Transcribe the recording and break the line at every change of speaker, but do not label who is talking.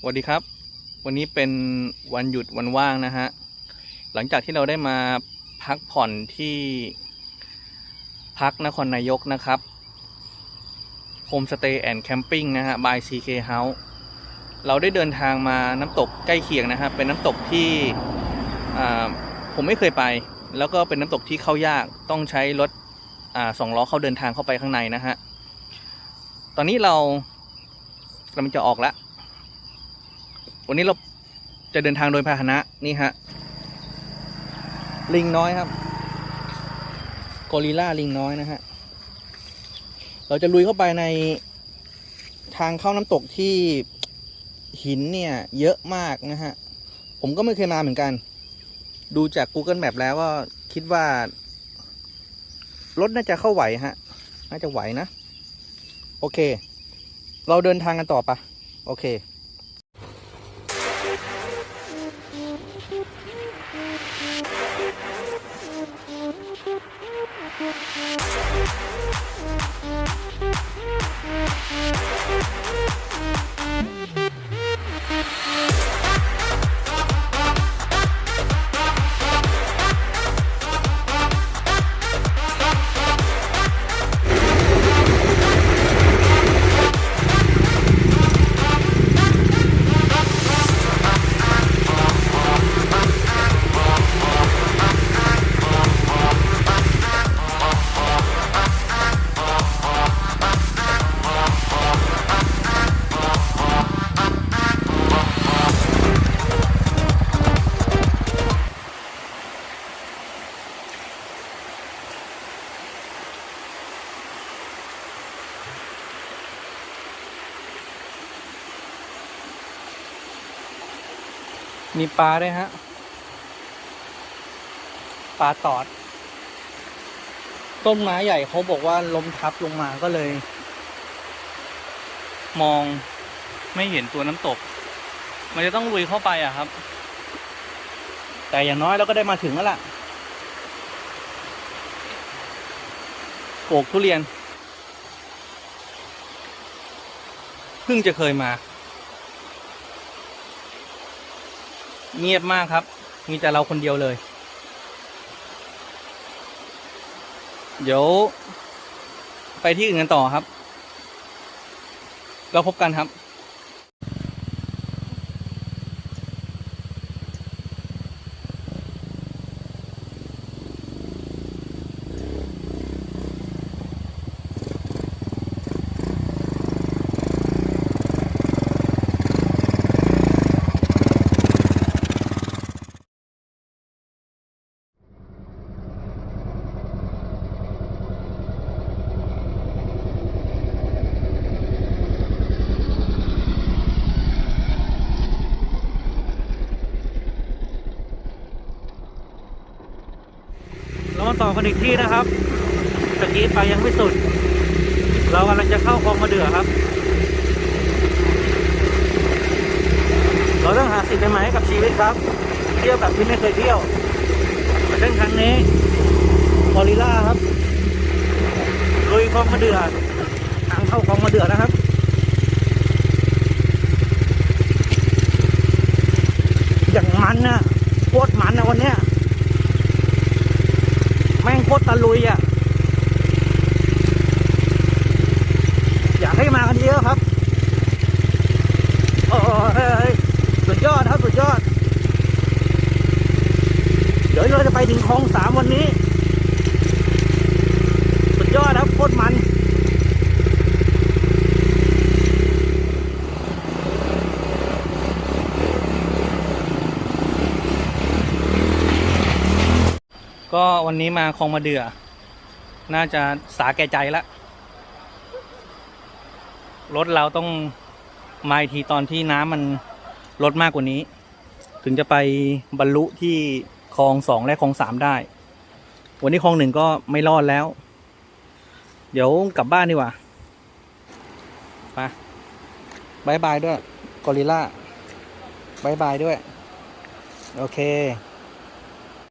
สวัสดีครับ วันนี้เป็นวันหยุดวันว่างนะฮะ หลังจากที่เราได้มาพักผ่อนที่พักนครนายกนะครับโฮมสเตย์แอนด์แคมปิ้งนะฮะ by CK House เราได้เดินทางมาน้ำตกใกล้เคียงนะฮะเป็นน้ำตกที่ผมไม่เคยไป แล้วก็เป็นน้ำตกที่เข้ายากต้องใช้รถอสองล้อเข้าเดินทางเข้าไปข้างในนะฮะ ตอนนี้เรากำลังจะออกแล้ว วันนี้เราจะเดินทางโดยพาหนะนี่ฮะ ลิงน้อยครับกอริล่าลิงน้อยนะฮะ เราจะลุยเข้าไปในทางเข้าน้ำตกที่หินเนี่ย เยอะมากนะฮะ ผมก็ไม่เคยมาเหมือนกัน ดูจาก Google Map แล้วก็คิดว่า รถน่าจะเข้าไหวฮะ น่าจะไหวนะ โอเค เราเดินทางกันต่อปะโอเค มีปลาด้วยฮะ ปลาตอด ต้นไม้ใหญ่เขาบอกว่าล้มทับลงมาก็เลย มองไม่เห็นตัวน้ำตก มันจะต้องลุยเข้าไปอะครับ แต่อย่างน้อยเราก็ได้มาถึงแล้วล่ะโปกทุเรียน เพิ่งจะเคยมา เงียบมากครับ มีแต่เราคนเดียวเลย เดี๋ยว ไปที่อื่นกันต่อครับ เราพบกันครับ มาต่อกันอีกที่นะครับตะกี้ไปยังไม่สุด เรากำลังจะเข้าคลองมาเดือครับ เราต้องหาสิ่งใหม่ให้กับชีวิตครับ เที่ยวแบบที่ไม่เคยเที่ยวเส้นทางนี้คอริล่าครับลุยคลองมาเดือทางเข้าคลองมาเดือนะครับอย่างมันนะโคตรมันนะวันเนี้ย โคตรตะลุยอะ อยากให้มากันเยอะครับโอ้ยสุดยอดครับสุดยอด เดี๋ยวเราจะไปถึงคลองสามวันนี้ สุดยอดครับโคตรมัน ก็ วันนี้มาคลองมาเดือ น่าจะสาแก่ใจและรถเราต้องมาทีตอนที่น้ำมันลดมากกว่านี้ ถึงจะไปบรรลุที่คลองสองและคลองสามได้ วันนี้คลองหนึ่งก็ไม่รอดแล้ว เดี๋ยวกลับบ้านดีกว่าไปบายบายด้วยกอริล่าบายบายด้วย โอเค